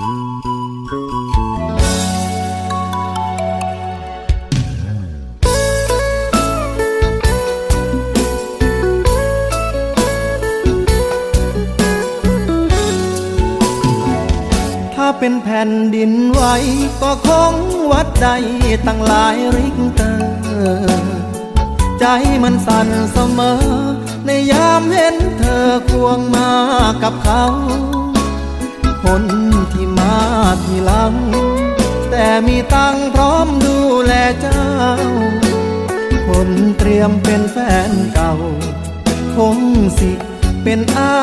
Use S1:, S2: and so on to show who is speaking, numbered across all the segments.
S1: ถ้าเป็นแผ่นดินไหวก็คงวัดใดตั้งหลายริกเตอร์ใจมันสั่นเสมอ ในยามเห็นเธอควงมากับเขา ทีหลัง แต่มีตังพร้อมดูแลเจ้า คนเตรียมเป็นแฟนเก่า คงสิเป็นอา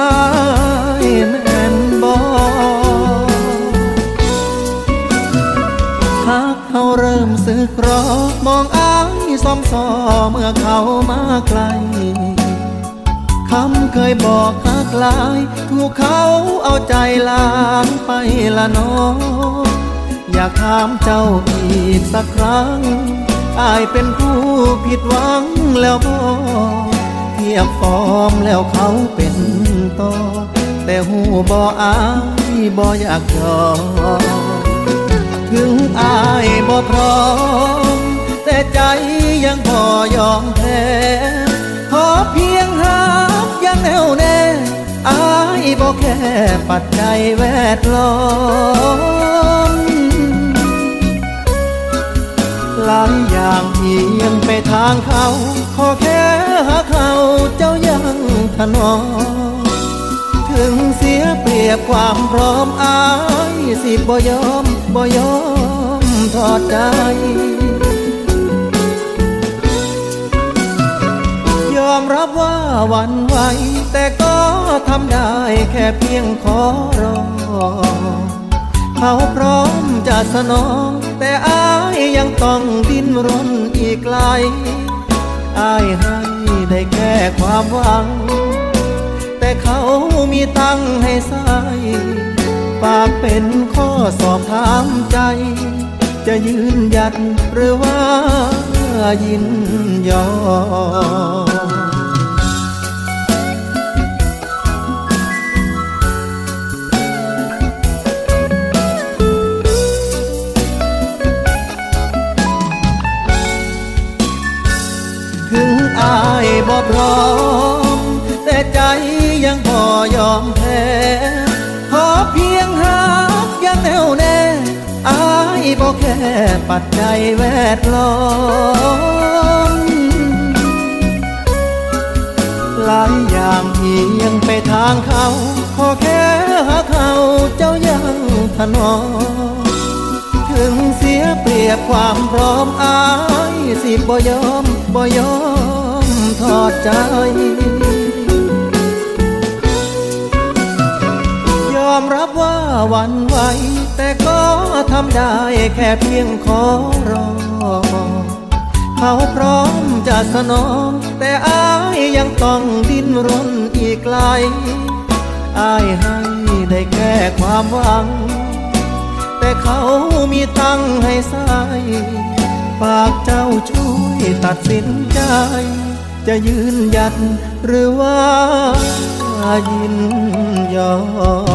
S1: ยแม่นบอหากเขาเริ่มสึกรอมองอายซ้อมซอเมื่อเขามาไกลคำเคยบอก กลาย ถูกเขาเอาใจลางไปละน้อง อยากถามเจ้าอีกสักครั้ง อายเป็นผู้ผิดหวังแล้วบอเทียบฟอร์มแล้วเขาเป็นต่อ แต่หูบออายบออยากยอมถึงอายบ่พร้อม แต่ใจยังพอยอมแพ ปัจจัยแวดล้อมหลายอย่างเพียงไปทางเขา ขอแค่หาเขาเจ้ายังถนอมถึงเสียเปรียบความพร้อมอายสิบ่ยอมบ่ยอมทอดใจยอมรับว่าวันไหวแต่ก็ ทำได้แค่เพียงขอรอ เขาพร้อมจะสนอง แต่อายยังต้องดิ้นรนอีกไกลอายให้ได้แค่ความหวัง แต่เขามีตังให้ใส่ฝากเป็นข้อสอบถามใจ จะยืนหยัดหรือว่ายินยอม ยังพอยอมแพ้ขอเพียงหากยังแน่วแน่อายบ่แค่ปัจจัยแวดล้อมหลายอย่างเพียงไปทางเขา ขอแค่หาเขาเจ้ายังถนอมถึงเสียเปรียบความพร้อมอายสิบ่ยอมบ่ยอมทอดใจ อมรับว่าวันไหว แต่ก็ทำได้แค่เพียงขอรอ เขาพร้อมจะสนอง แต่อายยังต้องดิ้นรนอีกไกลอายให้ได้แค่ความหวัง แต่เขามีตังให้ใส่ฝากเจ้าช่วยตัดสินใจ จะยืนหยัดหรือว่ายินยอม